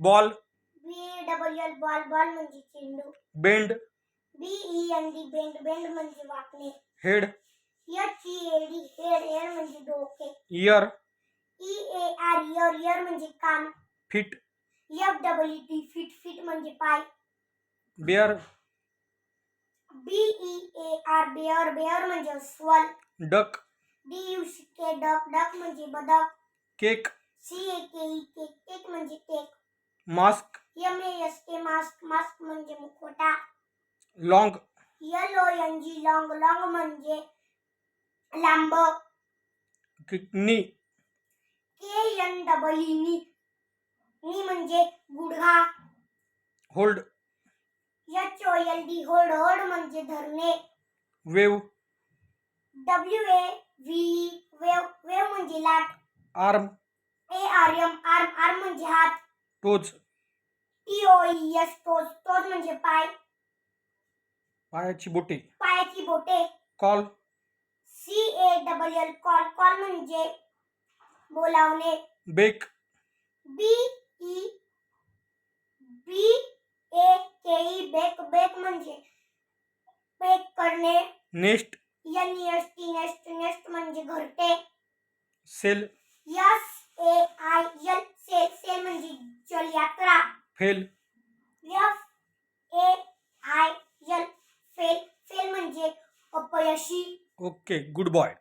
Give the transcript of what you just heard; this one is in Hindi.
बॉल। एल बॉल बॉल म्हणजे चेंडू. Bend. B E N D bend bend म्हणजे वाकणे. Head. H E D head head म्हणजे डोके. Ear. E A R ear ear म्हणजे कान. Feet. F double T feet feet म्हणजे पाय. Bear. B E A R bear bear म्हणजे अस्वल. Duck. D U C K duck duck म्हणजे बदक. Cake. C A K E cake cake म्हणजे cake. Mask. M A S K mask mask म्हणजे मुखवटा. Long. L O N G long long म्हणजे लांब. नी के N double E knee. Knee म्हणजे गुडघा. Hold. H O L D hold hold म्हणजे धरणे. Wave. W A V wave wave म्हणजे लाट. Arm. A R M arm arm म्हणजे हात. Toes. T O E S toes toes म्हणजे पाय पायाची बोटे पायाची बोटे call C A double L call call म्हणजे बोलावणे bake B E B A K E bake bake म्हणजे बेक करणे nest N S T nest nest म्हणजे घरटे sail S A I L sail sail म्हणजे जल यात्रा fail? F A I L fail. Fail म्हणजे अपयशी. Okay good boy.